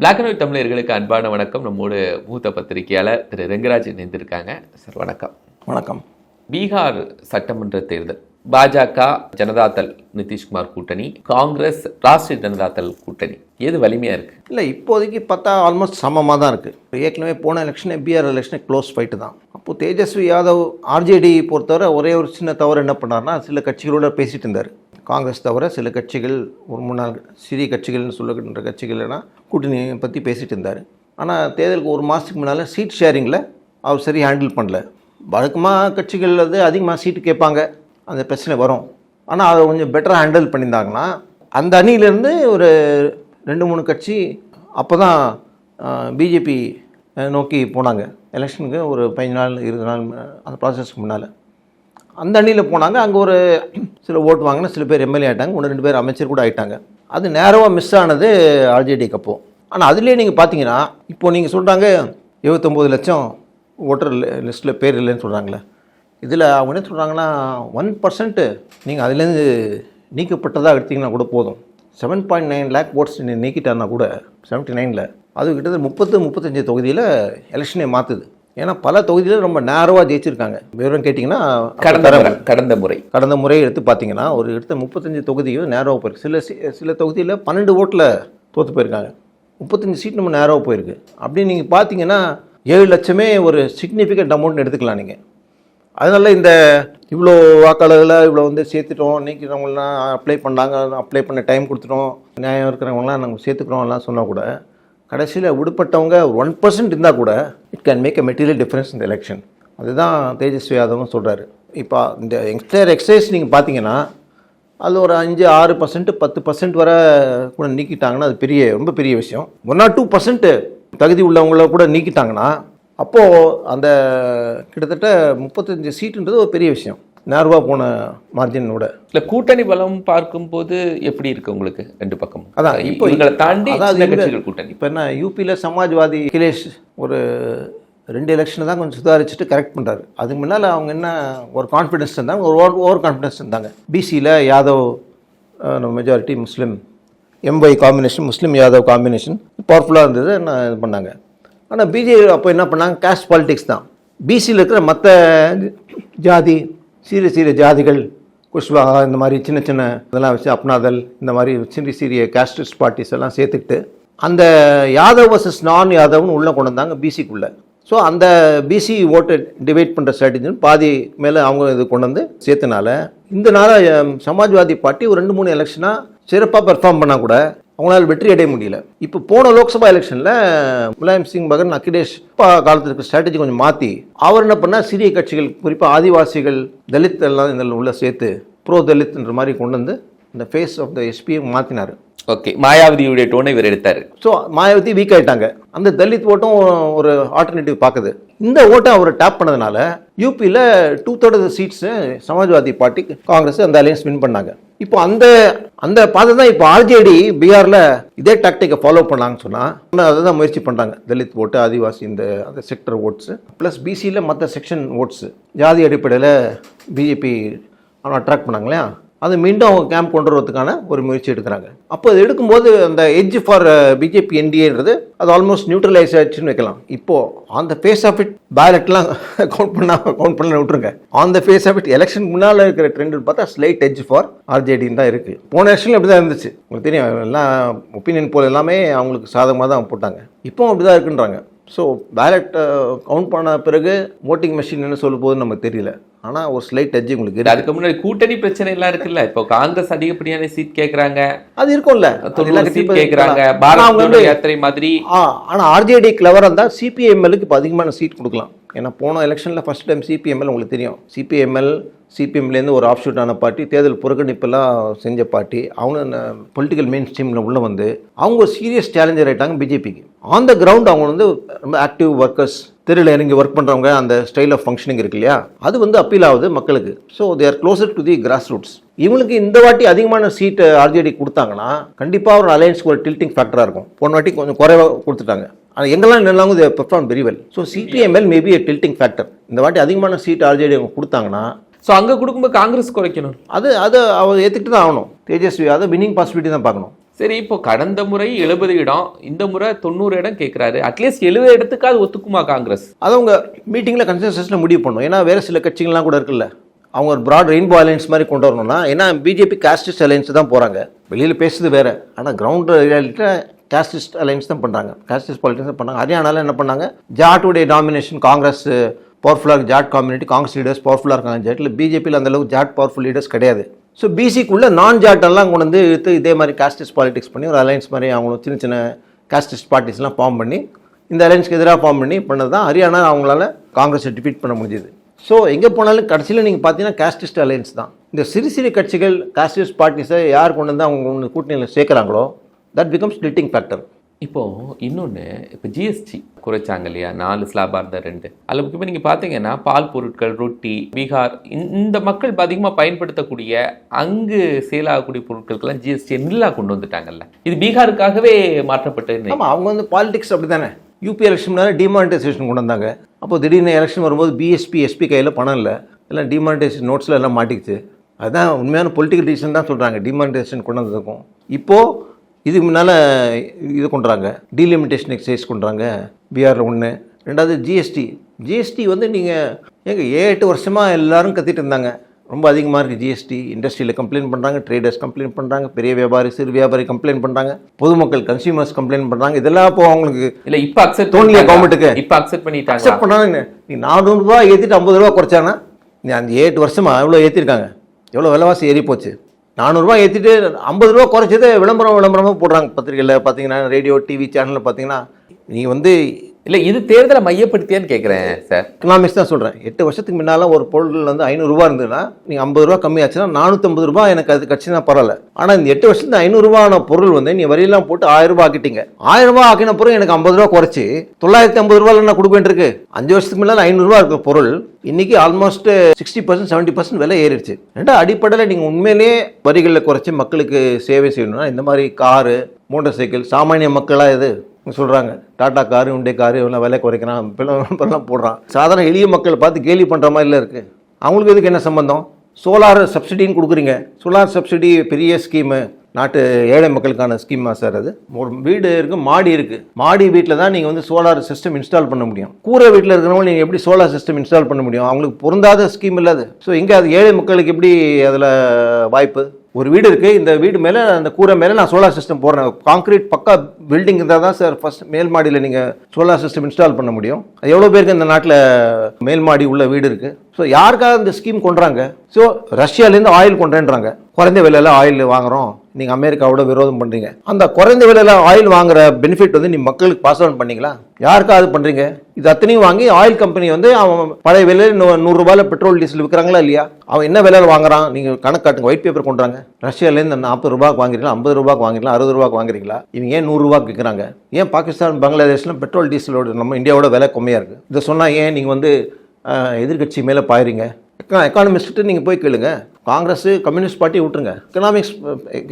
Black and white தமிழர்களுக்கு அன்பான வணக்கம். நம்மோடு மூத்த பத்திரிகையாளர் திரு ரெங்கராஜ் இணைந்திருக்காங்க. சார் வணக்கம். வணக்கம். பீகார் சட்டமன்ற தேர்தல் பாஜக ஜனதாதள் நிதிஷ்குமார் கூட்டணி காங்கிரஸ் ராஷ்டிரிய ஜனதாதள் கூட்டணி. எது வலிமையா இருக்கு? இல்லை இப்போதைக்கு பார்த்தா ஆல்மோஸ்ட் சமமாக தான் இருக்குது ஏற்கனவே போன எலெக்ஷனே பிஆர் எலெக்ஷனே க்ளோஸ் ஃபைட்டு தான். அப்போது தேஜஸ்வி யாதவ் ஆர்ஜேடி பொறுத்தவரை ஒரே ஒரு சின்ன தவறு என்ன பண்ணார்னா சில கட்சிகளோட பேசிட்டு இருந்தார். காங்கிரஸ் தவிர சில கட்சிகள் ஒரு முன்னாள் சிறிய கட்சிகள்னு சொல்லுகின்ற கட்சிகள்னா கூட்டணியை பற்றி பேசிகிட்டு இருந்தார். ஆனால் தேர்தலுக்கு ஒரு மாதத்துக்கு முன்னால் சீட் ஷேரிங்கில் அவர் சரி ஹேண்டில் பண்ணல. வழக்கமாக கட்சிகள் வந்து அதிகமாக சீட்டு கேட்பாங்க. அந்த பிரச்சனை வரும். ஆனால் அதை கொஞ்சம் பெட்டராக ஹேண்டில் பண்ணியிருந்தாங்கன்னா அந்த அணியிலேருந்து ஒரு ரெண்டு மூணு கட்சி அப்போ தான் பிஜேபி நோக்கி போனாங்க. எலெக்ஷனுக்கு ஒரு பதினஞ்சு நாள் இருபது நாள் அந்த ப்ராசஸ்க்கு முன்னால். அந்த அணியில் போனாங்க. அங்கே ஒரு சில ஓட்டு வாங்கினா சில பேர் எம்எல்ஏ ஆயிட்டாங்க. ஒன்று ரெண்டு பேர் அமைச்சர் கூட ஆயிட்டாங்க. அது நேரமாக மிஸ் ஆனது ஆர்ஜேடி அப்போ ஆனால் அதுலேயே நீங்கள் பார்த்தீங்கன்னா இப்போ நீங்கள் சொல்கிறாங்க இருபத்தொம்போது லட்சம் ஓட்டர் லிஸ்ட்டில் பேர் இல்லைன்னு சொல்கிறாங்களே இதில் அவங்க என்ன சொல்கிறாங்கன்னா ஒன் பர்சன்ட்டு நீங்கள் அதுலேருந்து நீக்கப்பட்டதாக எடுத்தீங்கன்னா கூட போதும். Seven point nine lakh votes நீக்கிட்டாருன்னா கூட செவன்ட்டி நைனில் அது கிட்டத்தட்ட முப்பத்து முப்பத்தஞ்சு தொகுதியில் எலெக்ஷனே மாற்றுது ஏன்னா பல தொகுதியில் ரொம்ப நேரவாக ஜெயிச்சிருக்காங்க. விவரம் கேட்டிங்கன்னா கடந்த கடந்த முறை. கடந்த முறை எடுத்து பார்த்தீங்கன்னா ஒரு எடுத்த முப்பத்தஞ்சு தொகுதியும் நேரோவாக போயிருக்கு. சில சி- சில தொகுதியில் பன்னெண்டு ஓட்டில் தோற்று போயிருக்காங்க. முப்பத்தஞ்சு சீட் நம்ம நேரோவாக போயிருக்கு. அப்படி நீங்கள் பார்த்தீங்கன்னா ஏழு லட்சமே ஒரு சிக்னிஃபிகண்ட் அமௌண்ட் எடுத்துக்கலாம் நீங்கள் அதனால இந்த இவ்வளோ வாக்காளர்களை இவ்வளோ வந்து சேர்த்துட்டோம் நீக்கிறவங்களாம் அப்ளை பண்ணாங்க அப்ளை பண்ண டைம் கொடுத்துட்டோம் நியாயம் இருக்கிறவங்களாம் நாங்கள் சேர்த்துக்கிறோம்லாம் சொன்னால் கூட கடைசியில் விடுபட்டவங்க ஒன் பர்சன்ட் இருந்தால் கூட it can make a material difference இந்த எலெக்ஷன் அதுதான் தேஜஸ்வி யாதவும் சொல்கிறாரு இப்போ இந்த எக்ஸ்டர் எக்ஸசைஸ் நீங்கள் பார்த்தீங்கன்னா அது ஒரு அஞ்சு ஆறு பர்சன்ட் பத்து பர்சன்ட் வர கூட நீக்கிட்டாங்கன்னா அது பெரிய ரொம்ப பெரிய விஷயம். ஒன் ஆர் டூ பர்சன்ட்டு தகுதி உள்ளவங்கள கூட நீக்கிட்டாங்கன்னா அப்போது அந்த கிட்டத்தட்ட முப்பத்தஞ்சு சீட்டுன்றது ஒரு பெரிய விஷயம். நேர்வா போன மார்ஜினோட. இல்ல கூட்டணி பலம் பார்க்கும்போது எப்படி இருக்கு உங்களுக்கு ரெண்டு பக்கம் அதான் இப்போ இவங்களை தாண்டி கட்சிகள் கூட்டணி. இப்போ என்ன யூபியில் சமாஜ்வாதி அகிலேஷ் ஒரு ரெண்டு எலெக்ஷனை தான் கொஞ்சம் சுதாரிச்சுட்டு கரெக்ட் பண்ணுறாரு அதுக்கு முன்னால் அவங்க என்ன ஒரு கான்ஃபிடன்ஸ் இருந்தாங்க ஒரு ஓவர் ஓவர் கான்ஃபிடன்ஸ் இருந்தாங்க. பிசியில் Yadav majority Muslim MY combination Muslim Yadav combination பவர்ஃபுல்லாக இருந்தது என்ன இது பண்ணாங்க. ஆனால் பிஜேபி அப்போ என்ன பண்ணாங்க கேஸ்ட் பாலிடிக்ஸ் தான். பிசியில் இருக்கிற மற்ற ஜாதி சிறிய சிறிய ஜாதிகள் குஷ்வாகா இந்த மாதிரி சின்ன சின்ன இதெல்லாம் வச்சு அப்னாதல் இந்த மாதிரி சிறிய சிறிய கேஸ்டிஸ்ட் பார்ட்டிஸ் எல்லாம் சேர்த்துக்கிட்டு அந்த யாதவ் வர்சஸ் நான் யாதவ்னு உள்ளே கொண்டு வந்தாங்க பிசிக்குள்ளே ஸோ அந்த பிசி ஓட்டை டிவைட் பண்ணுற ஸ்ட்ராட்டஜின்னு பாதி மேலே அவங்க இது கொண்டு வந்து சேர்த்தனால இந்த நாளாக சமாஜ்வாதி பார்ட்டி ஒரு ரெண்டு மூணு எலெக்ஷனாக சிறப்பாக பெர்ஃபார்ம் பண்ணால் கூட அவங்களால வெற்றி அடைய முடியல. இப்போ போன லோக்சபா எலெக்ஷனில் முலாயம் சிங் பகன் அகிலேஷ் இப்போ காலத்தில் இருக்க ஸ்ட்ராட்டஜி கொஞ்சம் மாற்றி அவர் என்ன பண்ணால் சிறிய கட்சிகள் குறிப்பாக ஆதிவாசிகள் தலித் எல்லாம் இதில் உள்ள சேர்த்து ப்ரோ தலித்ன்ற மாதிரி கொண்டு வந்து இந்த ஃபேஸ் ஆஃப் த எஸ்பியை மாற்றினார் ஓகே மாயாவதியுடைய டோனை இவர் எடுத்தார். ஸோ மாயாவதி வீக் ஆயிட்டாங்க. அந்த தலித் ஓட்டும் ஒரு ஆல்டர்னேட்டிவ் பார்க்குது இந்த ஓட்டை அவர் டேப் பண்ணதுனால யூபியில் two third seats Samajwadi party Congress அந்த அலையன்ஸ் வின் பண்ணாங்க. இப்போ அந்த அந்த பாதை தான் இப்போ ஆர்ஜேடி பீகாரில் இதே டாக்டிக்கை ஃபாலோ பண்ணாங்கன்னு சொன்னால் அதை தான் முயற்சி பண்ணுறாங்க தலித் ஓட்டு ஆதிவாசி இந்த அந்த செக்டர் ஓட்ஸு ப்ளஸ் பிசியில் மற்ற செக்ஷன் ஓட்ஸு ஜாதி அடிப்படையில் பிஜேபி அவனை அட்ராக்ட் பண்ணாங்க இல்லையா? அது மீண்டும் அவங்க கேம்ப் கொண்டு வரதுக்கான ஒரு முயற்சி எடுக்கிறாங்க. அப்போ அது எடுக்கும்போது அந்த எஜ் ஃபார் பிஜேபி என்டிஏன்றது அது ஆல்மோஸ்ட் நியூட்ரலைஸ் ஆயிடுச்சுன்னு வைக்கலாம். இப்போ on the face of it பேலட்லாம் count பண்ண கவுண்ட் பண்ண விட்டுருங்க. On the face of it election முன்னால் இருக்கிற ட்ரெண்ட் பார்த்தா ஸ்லைட் எஜ் ஃபார் ஆர்ஜேடின்னு தான் இருக்குது போன எலெக்ஷனில் அப்படி தான் இருந்துச்சு. உங்களுக்கு தெரியும் எல்லாம் ஒப்பீனியன் போல் எல்லாமே அவங்களுக்கு சாதகமாக தான் போட்டாங்க. இப்போ அப்படி தான் இருக்குன்றாங்க ஸோ பேலட் கவுண்ட் பண்ண பிறகு ஓட்டிங் மெஷின் என்ன சொல்ல போகுதுன்னு நமக்கு தெரியல. ஆனால் ஒரு ஸ்லைட் எட்ஜ் உங்களுக்கு அதுக்கு முன்னாடி கூட்டணி பிரச்சனை எல்லாம் இருக்குல்ல. இப்போ காங்கிரஸ் அதிகப்படியான சீட் கேக்குறாங்க. அது இருக்கும்ல. சீட் அவங்க பாரத் யாத்திரை மாதிரி. ஆனால் ஆர்ஜேடி கிளவராக இருந்தால் சிபிஎம்எலுக்கு இப்போ அதிகமான சீட் கொடுக்கலாம். ஏன்னா போன எலெக்ஷனில் ஃபர்ஸ்ட் டைம் சிபிஎம்எல் உங்களுக்கு தெரியும். சிபிஎம்எல் சிபிஎம்லேருந்து ஒரு ஆஃப் ஆன பார்ட்டி தேர்தல் புறக்கணிப்பெல்லாம் செஞ்ச பார்ட்டி அவங்க பொலிட்டிக்கல் மெயின் ஸ்ட்ரீமில் உள்ள வந்து அவங்க ஒரு சீரியஸ் சேலஞ்சர் ஆயிட்டாங்க பிஜேபிக்கு ஆன் த கிரவுண்ட் அவங்க வந்து ரொம்ப ஆக்டிவ் ஒர்க்கர்ஸ் தெருவில் இறங்கி ஒர்க் பண்ணுறவங்க அந்த ஸ்டைல் ஆஃப் ஃபங்க்ஷனிங் இருக்கு இல்லையா? அது வந்து அப்பீல் ஆகுது மக்களுக்கு. So they are closer to the grass roots இவங்களுக்கு இந்த வாட்டி அதிகமான சீட் ஆர்ஜேடி கொடுத்தாங்கன்னா கண்டிப்பாக ஒரு அலையன்ஸ்க்கு ஒரு டில்ட்டிங் ஃபேக்டராக இருக்கும். போன வாட்டி கொஞ்சம் குறைவாக கொடுத்துட்டாங்க. ஆனால் எங்கெல்லாம் நின்னாங்க they perform very well so CPIML maybe a tilting factor இந்த வாட்டி அதிகமான சீட் ஆர்ஜேடி அவங்க கொடுத்தாங்கன்னா சோ அங்க கொடுக்கும்போது காங்கிரஸ் குறைக்கணும். அது அது அவர் ஏற்றுக்கிட்டு தான் ஆகணும். தேஜஸ்வி அதை வின்னிங் பாசிபிலிட்டி தான் பார்க்கணும். சரி இப்போ கடந்த முறை எழுபது இடம் இந்த முறை தொண்ணூறு இடம் கேட்குறாரு அட்லீஸ்ட் எழுபது இடத்துக்காவது ஒத்துக்குமா காங்கிரஸ்? அதை அவங்க மீட்டிங்கில் கன்சென்சஸில் முடிவு பண்ணும் ஏன்னா வேறு சில கட்சிகள்லாம் கூட இருக்குல்ல. அவங்க ஒரு ப்ராட் ரெயின்போ அலையன்ஸ் மாதிரி கொண்டு வரணும்னா ஏன்னா பிஜேபி காஸ்டிஸ்ட் அலையன்ஸ் தான் போகிறாங்க வெளியில் பேசுறது வேறு. ஆனால் கிரவுண்ட் ரியாலிட்டியில் காஸ்டிஸ்ட் அலையன்ஸ் தான் பண்ணுறாங்க காஸ்டிஸ்ட் பாலிட்டிக்ஸ் தான் பண்ணாங்க ஹரியானாவில் என்ன பண்ணாங்க? ஜாட்டுடைய டாமினேஷன் காங்கிரஸ் பவர்ஃபுல்லாக ஜாட் கம்யூனிட்டி காங்கிரஸ் லீடர்ஸ் பவர்ஃபுல்லாக இருக்காங்க. ஜாட்டில் பிஜேபியில் அந்தளவுக்கு ஜாட் பவர்ஃபுல் லீடர்ஸ் கிடையாது. ஸோ பிசிக்குள்ளே நான் ஜாட்டெல்லாம் கொண்டு வந்து இழுத்து இதே மாதிரி காஸ்டிஸ்ட் பாலிடிக்ஸ் பண்ணி ஒரு அலையன்ஸ் மாதிரி அவங்களும் சின்ன சின்ன காஸ்டிஸ்ட் பார்ட்டிஸ்லாம் ஃபார்ம் பண்ணி இந்த அலையன்ஸ்க்கு எதிராக ஃபார்ம் பண்ணி பண்ணது தான் ஹரியானா அவங்களால காங்கிரஸை டிஃபீட் பண்ண முடிஞ்சுது. ஸோ எங்கே போனாலும் கடைசியில் நீங்கள் பார்த்தீங்கன்னா காஸ்டிஸ்ட் அலையன்ஸ் தான். இந்த சிறு சிறு கட்சிகள் காஸ்டிஸ்ட் பார்ட்டிஸை யார் கொண்டு வந்து அவங்க ஒன்று கூட்டணியில் சேர்க்குறாங்களோ தட் பிகம்ஸ் ஸ்பிளிட்டிங் ஃபேக்டர் இப்போது இன்னொன்று இப்போ ஜிஎஸ்டி குறைச்சாங்க இல்லையா? நாலு ஸ்லாபாக இருந்தால் ரெண்டு. அதில் முக்கியமாக நீங்கள் பார்த்தீங்கன்னா பால் பொருட்கள் ரொட்டி பீகார் இந்த- மக்கள் மக்கள் அதிகமாக பயன்படுத்தக்கூடிய அங்கு சேலாகக்கூடிய பொருட்களுக்கெல்லாம் ஜிஎஸ்டி நில்லா கொண்டு வந்துட்டாங்கல்ல. இது பீகாருக்காகவே மாற்றப்பட்டது அவங்க வந்து பாலிடிக்ஸ் அப்படி தானே யூபி எலெக்ஷன்னால டிமானிட்டைசேஷன் கொண்டு வந்தாங்க. அப்போ திடீர்னு எலெக்ஷன் வரும்போது பிஎஸ்பி எஸ்பி கையில் பணம் இல்லை. எல்லாம் டிமானிட்டைசேஷன் நோட்ஸில் எல்லாம் மாட்டிக்கிச்சு. அதுதான் உண்மையான பொலிட்டிக்கல் ரீசன் தான் சொல்கிறாங்க டிமானிட்டைசேஷன் கொண்டு வந்ததுக்கும். இப்போது இதுக்கு முன்னால் இது கொண்டுறாங்க டீலிமிட்டேஷன் எக்ஸசைஸ் கொண்டுறாங்க. பிஆரில் ஒன்று ரெண்டாவது ஜிஎஸ்டி ஜிஎஸ்டி வந்து நீங்கள் ஏங்க ஏழு எட்டு வருஷமாக எல்லாரும் கத்திட்டு இருந்தாங்க. ரொம்ப அதிகமாக இருக்குது ஜிஎஸ்டி இண்டஸ்ட்ரியில் கம்ப்ளைண்ட் பண்ணுறாங்க ட்ரேடர்ஸ் கம்ப்ளைண்ட் பண்ணுறாங்க பெரிய வியாபாரி சிறு வியாபாரி கம்ப்ளைண்ட் பண்ணுறாங்க பொதுமக்கள் கன்சியூமர்ஸ் கம்ப்ளைண்ட் பண்ணுறாங்க இதெல்லாம் இப்போ அவங்களுக்கு இல்லை இப்போ அக்செப்ட் தோணலையா government-க்கு? இப்போ அக்செப்ட் பண்ணிட்டாங்க அக்செப்ட் பண்ணாங்க நீ நானூறுரூவா ஏற்றிட்டு ஐம்பது ரூபா குறைச்சானா? நீ அந்த எட்டு வருஷமா எவ்வளோ ஏற்றிருக்காங்க எவ்வளோ விலைவாசி ஏறி போச்சு? நானூறுரூவா ஏற்றிட்டு ஐம்பது ரூபா குறைச்சது விளம்பரம் விளம்பரமாக போடுறாங்க பத்திரிகையில். பார்த்தீங்கன்னா ரேடியோ டிவி சேனலில் பார்த்தீங்கன்னா நீ வந்து இல்லை இது தேர்தலை மையப்படுத்தியான்னு கேட்குறேன் சார் எக்கனாமிக்ஸ் தான் சொல்கிறேன் எட்டு வருஷத்துக்கு முன்னால் ஒரு பொருள் வந்து ஐநூறுரூவா இருந்ததுன்னா நீங்கள் ஐம்பது ரூபா கம்மியாச்சுன்னா நானூற்றம்பது ரூபா எனக்கு அது கட்சினா பரவாயில்ல. ஆனால் இந்த எட்டு வருஷத்துக்கு ஐநூறுரூவான பொருள் வந்து நீ வரியெல்லாம் போட்டு ஆயிரம் ரூபாய் ஆக்கிட்டீங்க. ஆயிரம் ரூபாய் ஆக்கின பொருள் எனக்கு ஐம்பது ரூபா குறைச்சி தொள்ளாயிரத்தி ஐம்பது ரூபாயில் என்ன கொடுக்க வேண்டியிருக்கு. அஞ்சு வருஷத்துக்கு முன்னால் ஐநூறுரூவா இருக்க பொருள் இன்னைக்கு almost sixty percent seventy percent விலை ஏறிடுச்சு. ரெண்டா அடிப்படையில் நீங்கள் உண்மையிலேயே வரிகளில் குறைச்சி மக்களுக்கு சேவை செய்யணும்னா இந்த மாதிரி காரு மோட்டார் சைக்கிள் சாமானிய மக்களாக இது? சொல்கிறாங்க டாடா காரு உண்டே காரு இவெல்லாம் விலை குறைக்கிறான் இப்பெல்லாம் போடுறான். சாதாரண எளிய மக்கள் பார்த்து கேலி பண்ணுற மாதிரில இருக்குது அவங்களுக்கு இதுக்கு என்ன சம்பந்தம்? சோலார் சப்சிடின்னு கொடுக்குறீங்க. சோலார் சப்சிடி பெரிய ஸ்கீமு நாட்டு ஏழை மக்களுக்கான ஸ்கீமா சார் அது. வீடு இருக்குது மாடி இருக்குது மாடி வீட்டில் தான் நீங்கள் வந்து சோலார் சிஸ்டம் இன்ஸ்டால் பண்ண முடியும். கூரை வீட்டில் இருக்கிறவங்க நீங்கள் எப்படி சோலார் சிஸ்டம் இன்ஸ்டால் பண்ண முடியும்? அவங்களுக்கு பொருந்தாத ஸ்கீம் இல்லை ஸோ இங்கே அது ஏழை மக்களுக்கு எப்படி அதில் வாய்ப்பு? ஒரு வீடு இருக்குது இந்த வீடு மேலே அந்த கூரை மேலே நான் சோலார் சிஸ்டம் போடுறேன். காங்கிரீட் பக்கா பில்டிங் இருந்தால் தான் சார் ஃபஸ்ட் மேல் மாடியில் நீங்கள் சோலார் சிஸ்டம் இன்ஸ்டால் பண்ண முடியும். அது எவ்வளோ பேருக்கு இந்த நாட்டில் மேல் மாடி உள்ள வீடு இருக்குது ஸோ யாருக்காக இந்த ஸ்கீம் கொண்டுறாங்க? ஸோ ரஷ்யாலேருந்து ஆயில் கொண்டுன்றாங்க குறைந்த விலையில் ஆயில் வாங்குகிறோம் நீங்கள் அமெரிக்காவோட விரோதம் பண்ணுறீங்க அந்த குறைந்த விலையில் ஆயில் வாங்குற பெனிஃபிட் வந்து நீ மக்களுக்கு பாஸ் ஆன் பண்ணீங்களா? யாருக்கா அது பண்ணுறீங்க இது அத்தனையும் வாங்கி ஆயில் கம்பெனி வந்து அவன் பழைய விலையில் நூறு நூறுரூபாயில் பெட்ரோல் டீசல் விற்கிறாங்களா இல்லையா? அவன் என்ன விலையில் வாங்குறான்? நீங்கள் கணக்கு காட்டுங்க ஒயிட் பேப்பர் கொண்டுறாங்க. ரஷ்யாலேருந்து நாற்பது ரூபாய்க்கு வாங்குறீங்களா? ஐம்பது ரூபாய்க்கு வாங்குறீங்களா? அறுபது ரூபாய்க்கு வாங்குறீங்களா? இவங்க ஏன் நூறுரூவாக்கு விற்கிறாங்க ஏன் பாகிஸ்தான் பங்களாதேஷ்லாம் பெட்ரோல் டீசலோட நம்ம இந்தியாவோட விலை கம்மியாக இருக்குது இதை சொன்னால் ஏன் நீங்கள் வந்து எதிர்கட்சி எதிர்க்கட்சி மேலே பாயிறீங்க? எக்கானமிஸ்ட்டு நீங்கள் போய் கேளுங்க. காங்கிரஸ் கம்யூனிஸ்ட் பார்ட்டி விட்டுருங்க. எக்கனாமிக்ஸ்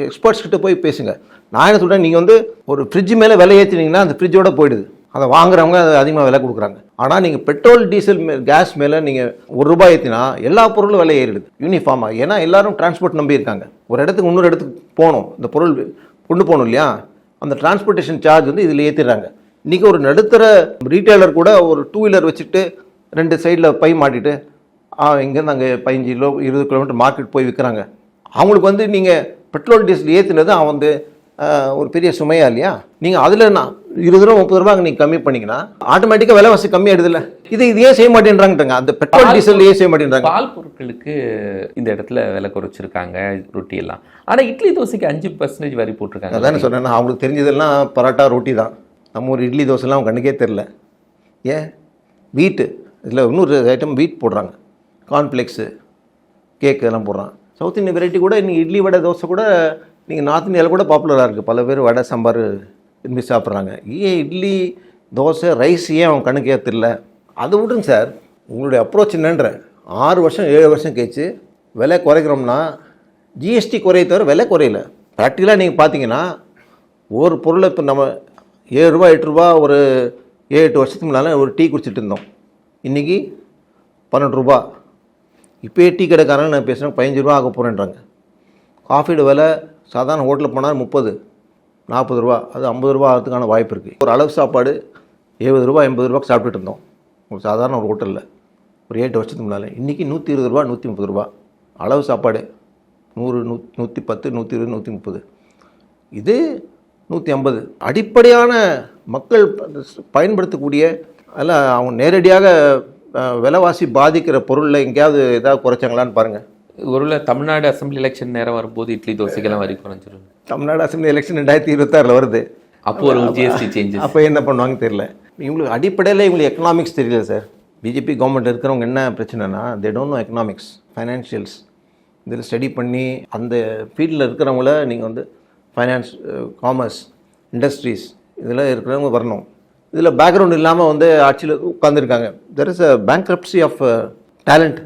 எக்ஸ்பர்ட்ஸ் கிட்ட போய் பேசுங்க. நான் என்ன சொல்கிறேன் நீங்கள் வந்து ஒரு ஃப்ரிட்ஜ் மேலே விலை ஏற்றினீங்கன்னா அந்த ஃப்ரிட்ஜோட போயிடுது. அதை வாங்குறவங்க அதை அதிகமாக விலை கொடுக்குறாங்க. ஆனால் நீங்கள் பெட்ரோல் டீசல் மே கேஸ் மேலே நீங்கள் ஒரு ரூபாய் ஏற்றினா எல்லா பொருளும் விலை ஏறிடுது. யூனிஃபார்மாக ஏன்னா எல்லாரும் டிரான்ஸ்போர்ட் நம்பி இருக்காங்க. ஒரு இடத்துக்கு இன்னொரு இடத்துக்கு போகணும். இந்த பொருள் கொண்டு போகணும் இல்லையா? அந்த டிரான்ஸ்போர்ட்டேஷன் சார்ஜ் வந்து இதில் ஏற்றிடுறாங்க இன்றைக்கி ஒரு நடுத்தர ரீட்டைலர் கூட ஒரு டூ வீலர் வச்சுட்டு ரெண்டு சைடில் பை மாட்டிட்டு இங்கேருந்து அங்கே பதினஞ்சு கிலோ இருபது கிலோமீட்டர் மார்க்கெட் போய் விற்கிறாங்க. அவங்களுக்கு வந்து நீங்கள் பெட்ரோல் டீசல் ஏற்றுனது அவன் வந்து ஒரு பெரிய சுமையா இல்லையா? நீங்கள் அதில் நான் இருபது ரூபா முப்பது ரூபா நீங்கள் கம்மி பண்ணிங்கன்னா ஆட்டோமேட்டிக்காக விலைவாசி கம்மியாயிடுதுல்ல இது இது ஏன் செய்ய மாட்டேன்றாங்கட்டாங்க? அந்த பெட்ரோல் டீசல் ஏன் செய்ய மாட்டேன்றாங்க. பால் பொருட்களுக்கு இந்த இடத்துல விலை குறைச்சிருக்காங்க ரொட்டி எல்லாம். ஆனா இட்லி தோசைக்கு அஞ்சு பர்சன்டேஜ் வரி போட்டிருக்காங்க. அதானே சொன்னேன் அவங்களுக்கு தெரிஞ்சதெல்லாம் பரோட்டா ரொட்டி தான். நம்ம ஒரு இட்லி தோசைலாம் அவங்க கண்ணுக்கே தெரில ஏன்? வீட்டு இதில் இன்னொரு ஐட்டம் வீட் போடுறாங்க. கார்ன்ஃப்ளெக்ஸு கேக் எல்லாம் போடுறான். சவுத் இந்தியன் வெரைட்டி கூட இன்றைக்கி இட்லி வடை தோசை கூட நீங்கள் நார்த் இந்தியாவில் கூட பாப்புலராக இருக்குது பல பேர் வடை சாம்பார் விரும்பி சாப்பிட்றாங்க. ஏன் இட்லி தோசை ரைஸ் ஏன் அவன் கணக்கு ஏற்றில்ல அதை விட்டுருங்க சார். உங்களுடைய அப்ரோச் என்னன்றேன் ஆறு வருஷம் ஏழு வருஷம் கழிச்சு விலை குறைக்கிறோம்னா ஜிஎஸ்டி குறைய தவிர விலை குறையல. ப்ராக்டிக்கலாக நீங்கள் பார்த்தீங்கன்னா ஒரு பொருளை இப்போ நம்ம ஏழு ரூபா எட்டு ரூபா ஒரு ஏழு எட்டு வருஷத்துக்கு முன்னால் ஒரு டீ குடிச்சிட்டு இருந்தோம். இன்றைக்கி பன்னெண்டு ரூபா. இப்போயே டீ கடைக்காரங்க நான் பேசுகிறேன் பதினஞ்சு ரூபா ஆக போகிறேன்றாங்க காஃபியோட விலை சாதாரண ஹோட்டலில் போனால் முப்பது நாற்பது ரூபா அது ஐம்பது ரூபா ஆகிறதுக்கான வாய்ப்பு இருக்குது ஒரு அளவு சாப்பாடு எழுபது ரூபா எண்பது ரூபாய்க்கு சாப்பிட்டுட்டு இருந்தோம். ஒரு சாதாரண ஒரு ஹோட்டலில். ஒரு ஏழு வருஷத்துக்கு முன்னால். இன்றைக்கி நூற்றி இருபது ரூபா நூற்றி முப்பது ரூபா. அளவு சாப்பாடு நூறு நூ நூற்றி பத்து நூற்றி இருபது நூற்றி முப்பது. இது நூற்றி ஐம்பது. அடிப்படையான மக்கள் பயன்படுத்தக்கூடிய அதில் அவங்க நேரடியாக விலைவாசி பாதிக்கிற பொருளில் எங்கேயாவது ஏதாவது குறைச்சாங்களான்னு பாருங்கள் ஒருவேளை தமிழ்நாடு அசெம்பிளி எலெக்ஷன் நேரம் வரும்போது இட்லி தோசைக்கெல்லாம் வரி குறைஞ்சிரும். தமிழ்நாடு அசம்பிளி எலெக்ஷன் ரெண்டாயிரத்தி இருபத்தாறில் வருது. அப்போ ஒரு ஜிஎஸ்டி சேஞ்சஸ் அப்போ என்ன பண்ணுவாங்க தெரியல. இவங்களுக்கு அடிப்படையில் இவங்களுக்கு எக்கனாமிக்ஸ் தெரியல சார் பிஜேபி கவர்மெண்ட் இருக்கிறவங்க என்ன பிரச்சனைனா they don't know economics financials இதில் ஸ்டடி பண்ணி அந்த ஃபீல்டில் இருக்கிறவங்கள நீங்கள் வந்து ஃபைனான்ஸ் காமர்ஸ் இண்டஸ்ட்ரீஸ் இதில் இருக்கிறவங்க வரணும். இதில் பேக்ரவுண்ட் இல்லாமல் வந்து ஆட்சியில் உட்காந்துருக்காங்க there is a bankruptcy of talent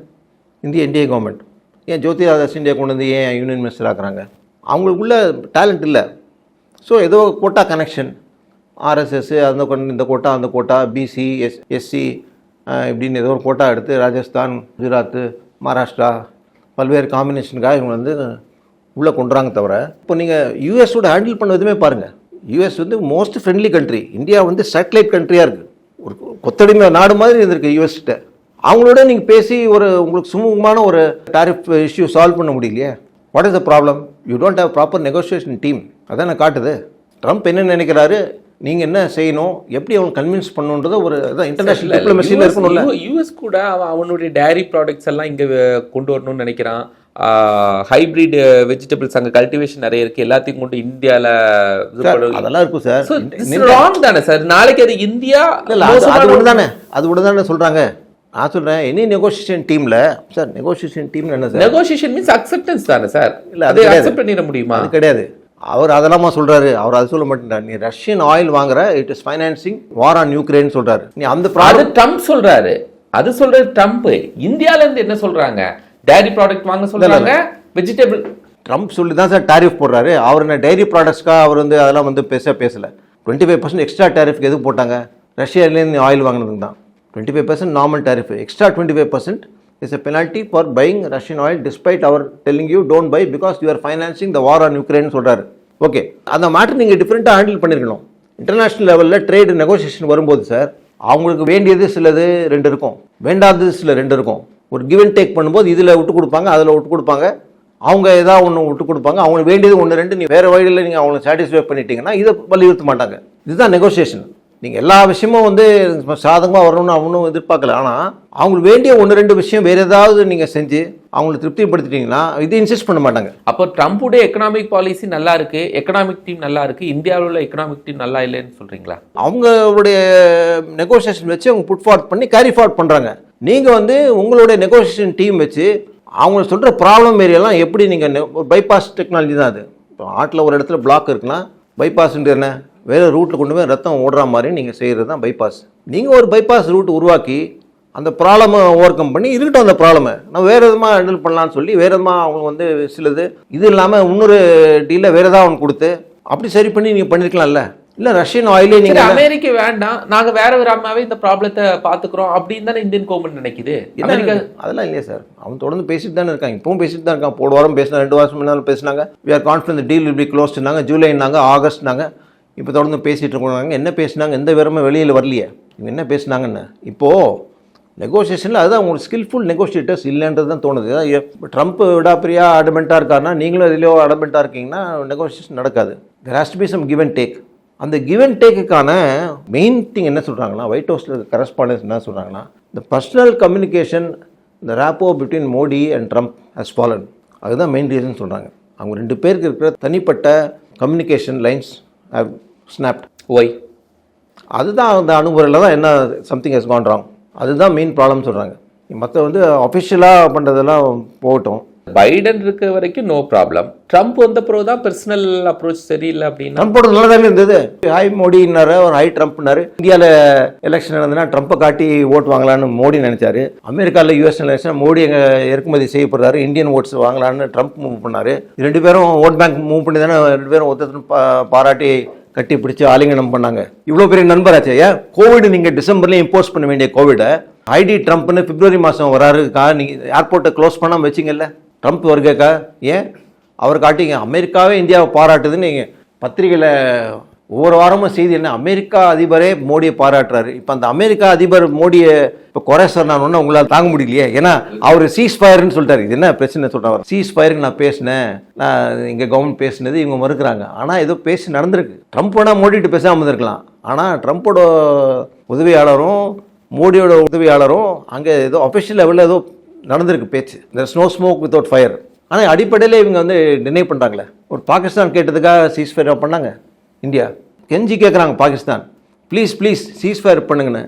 இந்திய இந்திய கவர்மெண்ட் ஏன் ஜோதிராஜ் இந்தியா கொண்டு வந்து ஏன் யூனியன் மினிஸ்டர் ஆக்குறாங்க? அவங்களுக்குள்ள டேலண்ட் இல்லை. ஸோ ஏதோ கோட்டா கனெக்ஷன் ஆர்எஸ்எஸ் அந்த கொண்டு இந்த கோட்டா அந்த கோட்டா பிசி எஸ் எஸ்சி இப்படின்னு ஏதோ ஒரு கோட்டா எடுத்து ராஜஸ்தான் குஜராத் மகாராஷ்டிரா பல்வேறு காம்பினேஷனுக்காக இவங்க வந்து உள்ளே கொண்டுறாங்க தவிர இப்போ நீங்கள் யூஎஸோட ஹேண்டில் பண்ண விதமே பாருங்கள் யூஎஸ் வந்து மோஸ்ட் ஃப்ரெண்ட்லி கண்ட்ரி இந்தியா வந்து சேட்டலைட் கண்ட்ரியாக இருக்குது ஒரு கொத்தடிமை நாடு மாதிரி இருந்திருக்கு யூஎஸ்கிட்ட அவங்களோட நீங்கள் பேசி ஒரு உங்களுக்கு சுமூகமான ஒரு டாரிஃப் இஷ்யூ சால்வ் பண்ண முடியலையே? What is the problem you don't have proper negotiation team அதான் நான் காட்டுது. ட்ரம்ப் என்ன நினைக்கிறாரு? நீங்கள் என்ன செய்யணும்? எப்படி அவன் கன்வின்ஸ் பண்ணுன்றத ஒரு அதான் இன்டர்நேஷனல் டிப்ளமசியில் இருக்கணும்ல. யூஎஸ் கூட அவன் அவனுடைய டேரி ப்ராடக்ட்ஸ் எல்லாம் இங்க கொண்டு வரணும்னு நினைக்கிறான். ஹைபிரிட் வெஜிடபிள்ஸ் அங்க கல்டிவேஷன் நிறைய இருக்கு. எல்லாத்தையும் கொண்டு பண்ண- அதெல்லாம் இருக்கும் சார். Wrong தானே சார்? நாளைக்கு அது இந்தியா அது ஒன்று தானே அது ஒன்று தானே சொல்கிறாங்க நான் சொல்கிறேன் எனி நெகோசியேஷன் டீமில் சார் நெகோசியேஷன் டீம் என்ன சார்? நெகோசியேஷன் மீன்ஸ் அக்செப்டன்ஸ் தானே சார்? இல்ல, அது. அக்செப்ட் பண்ணிட முடியுமா? அது கிடையாது. அவர் அதெல்லாமா சொல்றாரு? அவர் அது சொல்ல மாட்டேங்கிறார் நீ ரஷ்யன் ஆயில் வாங்குற it is financing war on Ukraine சொல்றாரு. நீ அந்த ப்ராப்ளம் ட்ரம்ப் சொல்றாரு. அது சொல்றது ட்ரம்ப் இந்தியால இருந்து என்ன சொல்றாங்க? டேரி ப்ராடக்ட் வாங்க சொல்றாங்க. வெஜிடபிள் ட்ரம்ப் சொல்லி தான் சார் டாரிஃப் போடுறாரு. அவர் என்ன டைரி ப்ராடக்ட்ஸ்க்காக அவர் வந்து அதெல்லாம் வந்து பேச பேசல. டுவெண்ட்டி ஃபைவ் பர்சன்ட் எக்ஸ்ட்ரா டேரிஃப்க்கு எதுக்கு போட்டாங்க? ரஷ்யாலேருந்து ஆயில் வாங்கினதுக்கு தான். Twenty five percent normal tariff extra twenty five percent is a penalty for buying Russian oil despite our telling you don't buy because you are financing the war on Ukraine சொல்றாரு. Okay அந்த matter நீங்கள் டிஃப்ரெண்ட்டாக handle பண்ணியிருக்கணும் international லெவலில் trade negotiation வரும்போது sir அவங்களுக்கு வேண்டியது சிலது ரெண்டு இருக்கும். வேண்டாதது சில ரெண்டு இருக்கும். ஒரு கிவ் அண்ட் டேக் பண்ணும்போது இதில் விட்டு கொடுப்பாங்க அதில் விட்டு கொடுப்பாங்க. அவங்க ஏதாவது ஒன்று விட்டு கொடுப்பாங்க. அவங்களுக்கு வேண்டியது ஒன்று ரெண்டு நீ வேறு வழியில் நீங்கள் அவங்களை சாட்டிஸ்ஃபை பண்ணிட்டீங்கன்னா இதை வலியுறுத்த மாட்டாங்க இதுதான் நெகோசியேஷன் நீங்கள் எல்லா விஷயமும் வந்து சாதகமாக வரணும்னு அவனும் எதிர்பார்க்கல. ஆனால் அவங்களுக்கு வேண்டிய ஒன்று ரெண்டு விஷயம் வேறு ஏதாவது நீங்கள் செஞ்சு அவங்களை திருப்திப்படுத்திட்டீங்கன்னா இது இன்சிஸ்ட் பண்ண மாட்டாங்க. அப்போ ட்ரம்ப்புடைய எக்கனாமிக் பாலிசி நல்லா இருக்கு எக்கனாமிக் டீம் நல்லா இருக்கு இந்தியாவில் உள்ள எக்கனாமிக் டீம் நல்லா இல்லைன்னு சொல்றீங்களா? அவங்களுடைய நெகோசியேஷன் வச்சு அவங்க புட் ஃபார்வர்ட் பண்ணி கேரி ஃபார்வர்ட் பண்ணுறாங்க நீங்கள் வந்து உங்களுடைய நெகோசியேஷன் டீம் வச்சு அவங்க சொல்கிற ப்ராப்ளம் ஏரியாலாம் எப்படி நீங்கள் பைபாஸ் டெக்னாலஜி தான் அது. இப்போ ஆட்டில் ஒரு இடத்துல பிளாக் இருக்குன்னா பைபாஸ்ன்றது என்ன? வேறு ரூட்டில் கொண்டு போய் ரத்தம் ஓடுற மாதிரி நீங்கள் செய்கிறது தான் பைபாஸ் நீங்கள் ஒரு பைபாஸ் ரூட் உருவாக்கி அந்த ப்ராப்ளமை ஓவர் கம் பண்ணி இருக்கட்டும் அந்த ப்ராப்ளமை நம்ம வேறு விதமாக ஹேண்டில் பண்ணலான்னு சொல்லி வேறு விதமாக அவங்க வந்து சிலது. இது இல்லாமல் இன்னொரு டீலில் வேறு ஏதாவது ஒன்று கொடுத்து அப்படி சரி பண்ணி நீங்கள் பண்ணியிருக்கலாம்ல இல்லை ரஷ்யன் ஆயிலே நீங்கள் அமெரிக்க வேண்டாம். நாங்க வேற அம்மாவே இந்த ப்ராப்ளத்தை பாத்துக்கிறோம். அப்படின்னு தானே இந்தியன் கவர்மெண்ட் நினைக்குது. அமெரிக்கா அதெல்லாம் இல்லையா சார் அவன் தொடர்ந்து பேசிட்டு தானே இருக்காங்க. இப்பவும் பேசிட்டு தான் இருக்கான் போன வாரம் பேசினா ரெண்டு வாரம் முன்னாள் பேசினாங்க. We are confident deal will be க்ளோஸ்னாங்க ஜூலைனாங்க ஆகஸ்ட்னாங்க இப்போ தொடர்ந்து பேசிட்டு இருக்கோங்க என்ன பேசினாங்க? எந்த விவரமும் வெளியில் வரலையே. இவங்க என்ன பேசினாங்கன்னு? இப்போது நெகோசியேஷனில் அதுதான் உங்களுக்கு ஸ்கில்ஃபுல் நெகோஷியேட்டர்ஸ் இல்லைன்றது தான் தோணுது. ட்ரம்ப் விடாப்பிரியா அடமெண்ட்டாக இருக்காருன்னா நீங்களும் எதுலையோ அடமெண்ட்டாக இருக்கீங்கன்னா நெகோசியேஷன் நடக்காது. There has to be some give and take அந்த கிவ் அண்ட் டேக்குக்கான மெயின் திங் என்ன சொல்கிறாங்கன்னா ஒயிட் ஹவுஸில் கரஸ்பாண்டன்ஸ் என்ன சொல்கிறாங்கன்னா இந்த பர்சனல் கம்யூனிகேஷன் இந்த rapport between Modi and Trump has fallen அதுதான் மெயின் ரீசன் சொல்கிறாங்க அவங்க ரெண்டு பேருக்கு இருக்கிற தனிப்பட்ட communication lines have snapped why அதுதான் அந்த அணுகுமுறையில் தான் என்ன சம்திங் ஹஸ் கான் ராங் அதுதான் மெயின் ப்ராப்ளம் சொல்கிறாங்க மற்ற வந்து அஃபிஷியலாக பண்ணுறதெல்லாம் போகட்டும். பைடன் இருக்க வரைக்கும் நோ ப்ராப்ளம் ட்ரம்ப் வந்த பிறகு தான் பர்சனல் அப்ரோச் சரியில்லை அப்படின்னு ட்ரம்ப்போட நல்லா தானே இருந்தது. ஹாய் மோடினாரு ஒரு ஹாய் ட்ரம்ப்னாரு இந்தியாவில் எலெக்ஷன் நடந்ததுன்னா ட்ரம்ப்பை காட்டி ஓட்டு வாங்கலான்னு மோடி நினைச்சாரு. அமெரிக்காவில் யூஎஸ் எலெக்ஷன் மோடி எங்க இறக்குமதி செய்யப்படுறாரு இந்தியன் ஓட்ஸ் வாங்கலான்னு ட்ரம்ப் மூவ் பண்ணாரு. ரெண்டு பேரும் ஓட் பேங்க் மூவ் பண்ணி தானே ரெண்டு பேரும் ஒருத்தர் பாராட்டி கட்டி பிடிச்சி ஆலிங்கனம் பண்ணாங்க. இவ்வளோ பெரிய நண்பராச்சு ஏன்? கோவிட் நீங்கள் டிசம்பர்லேயே இம்போஸ் பண்ண வேண்டிய கோவிடை ஐடி ட்ரம்ப்னு பிப்ரவரி மாதம் வராருக்கா? நீங்கள் ஏர்போர்ட்டை க்ளோஸ் பண்ணாமல் வச்சிங்கல்ல? ட்ரம்ப் வருகக்கா ஏன்? அவர் காட்டிங்க அமெரிக்காவே இந்தியாவை பாராட்டுதுன்னு நீங்கள் பத்திரிகையில் ஒவ்வொரு வாரமும் செய்தி என்ன? அமெரிக்கா அதிபரே மோடியை பாராட்டுறாரு. இப்போ அந்த அமெரிக்கா அதிபர் மோடியை இப்போ குறை சொன்னான்னு உங்களால் தாங்க முடியலையே. ஏன்னா அவர் சீஸ் ஃபயர்னு சொல்லிட்டாரு. இது என்ன பிரச்சனை சொல்கிறார் சீஸ் ஃபயருக்கு நான் பேசினேன். நான் இங்கே கவர்மெண்ட் பேசினது இவங்க மறுக்கிறாங்க. ஆனால் ஏதோ பேசி நடந்திருக்கு. ட்ரம்ப் வேணால் மோடிட்டு பேசாமல் இருந்திருக்கலாம். ஆனால் ட்ரம்ப்போட உதவியாளரும் மோடியோட உதவியாளரும் அங்கே ஏதோ அஃபிஷியல் லெவலில் ஏதோ நடந்திருக்கு பேச்சு. இந்த ஸ்னோ ஸ்மோக் வித்தவுட் ஃபயர் ஆனால் அடிப்படையில் இவங்க வந்து நினைவு பண்ணுறாங்களே ஒரு பாகிஸ்தான் கேட்டதுக்காக சீஸ் ஃபயர் பண்ணாங்க. இந்தியா. கெஞ்சி கேட்குறாங்க Pakistan. Please please cease fire பண்ணுங்கன்னு.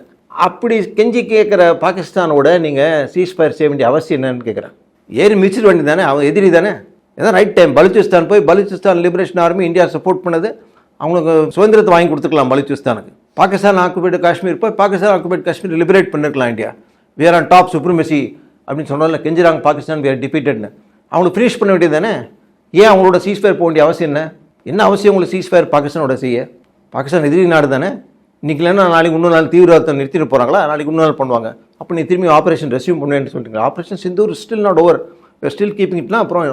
அப்படி கெஞ்சி கேட்குற பாகிஸ்தானோட நீங்கள் சீஸ் ஃபயர் செய்ய வேண்டிய அவசியம் என்னன்னு கேட்குறேன் ஏறி மிதிச்சிட வேண்டியது தானே அவன் எதிரி தானே? ஏதாவது ரைட் டைம் பலுச்சிஸ்தான் போய் Balochistan liberation army India support பண்ணது. அவங்களுக்கு சுதந்திரத்தை வாங்கி கொடுத்துக்கலாம் பலுச்சிஸ்தானுக்கு. பாகிஸ்தான் ஆக்குபைடு காஷ்மீர் போய் பாகிஸ்தான் ஆக்குபைடு காஷ்மீர் லிபரேட் பண்ணிருக்கலாம் India. Where on top supremacy அப்படின்னு சொன்னால கெஞ்சுறாங்க பாகிஸ்தான் வேர் டிஃபீட்டட்னு அவங்களுக்கு ஃபினிஷ் பண்ண வேண்டியது தானே? ஏன் அவங்களோட சீஸ்ஃபயர் போக வேண்டிய அவசியம் என்ன? என்ன அவசியம் உங்களுக்கு சீஸ்ஃபயர் பாகிஸ்தானோட செய்ய? பாகிஸ்தான் எதிரி நாடு தானே? இன்றைக்கி இல்லைன்னா நாளைக்கு இன்னொரு நாள் தீவிரவாதத்தை நிறுத்திட்டு போகிறாங்களா நாளைக்கு இன்னொரு நாள் பண்ணுவாங்க. அப்போ நீ திரும்பி ஆப்ரேஷன் ரெஸ்யூம் பண்ணுவேன்னு சொல்லிட்டு operation Sindoor still not over still keeping இட்லாம் அப்புறம்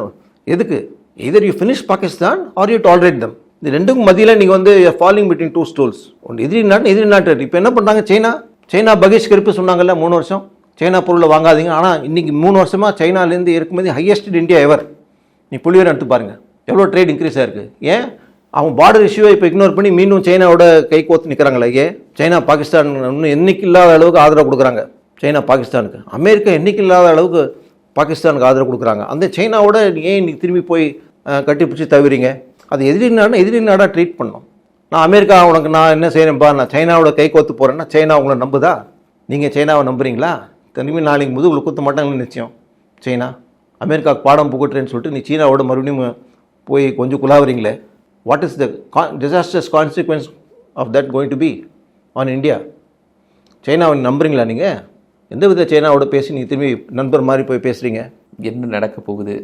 எதுக்கு? Either you finish Pakistan or you tolerate them இது ரெண்டுக்கும் மதியில் நீங்கள் வந்து ஃபாலிங் பிட்வீன் டூ ஸ்டூல்ஸ் ஒன்று எதிரி நாட்டு எதிரி நாட்டு. இப்போ என்ன பண்ணுறாங்க சைனா? சைனா பகிஷ்கரிப்பு சொன்னாங்கல்ல மூணு வருஷம்? சைனா பொருளை வாங்காதீங்க. ஆனால் இன்றைக்கி மூணு வருஷமாக சைனாலேருந்து இருக்கும்போது ஹையஸ்ட் இந்தியா எவர் நீ புள்ளிவரம் எடுத்து பாருங்க. எவ்வளோ ட்ரேட் இன்க்ரீஸ் ஆயிருக்கு ஏன்? அவன் பார்டர் இஷ்யூவை இப்போ இக்னோர் பண்ணி மீண்டும் சைனாவோட கை கோத்து நிற்கிறாங்களே ஏன்? சைனா பாகிஸ்தான் இன்னும் என்னைக்கு இல்லாத அளவுக்கு ஆதரவு கொடுக்குறாங்க. சைனா பாகிஸ்தானுக்கு. அமெரிக்கா என்றைக்கு இல்லாத அளவுக்கு பாகிஸ்தானுக்கு ஆதரவு கொடுக்குறாங்க. அந்த சைனாவோட ஏன் இன்னைக்கு திரும்பி போய் கட்டிப்பிடிச்சி தவிரீங்க? அது எதிரி நாடுனா எதிரி நாடாக ட்ரீட் பண்ணோம். நான் அமெரிக்கா உனக்கு நான் என்ன செய்யணும்பா நான் சைனாவோட கை கோத்து போகிறேன்னா சைனா உங்களை நம்புதா? நீங்கள் சைனாவை நம்புறீங்களா? திரும்பி நாளைக்கு முதுகுல குத்த மாட்டாங்கன்னு நிச்சயம். சைனா அமெரிக்காவுக்கு பாடம் புகட்டுறேன்னு சொல்லிட்டு நீ சீனாவோட மறுபடியும் போய் கொஞ்சம் குலாவுறீங்களே what is the disasters consequences of that going to be on India சைனாவை நம்புறீங்களா நீங்கள் எந்த வித சைனாவோட பேசி நீங்கள் திரும்பி நண்பர் மாதிரி போய் பேசுகிறீங்க என்ன நடக்க போகுது?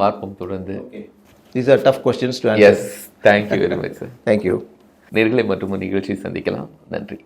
பார்ப்போம் தொடர்ந்து. These are tough questions to us thank you very much sir thank you நேர்களை மற்றும் நிகழ்ச்சி சந்திக்கலாம். நன்றி.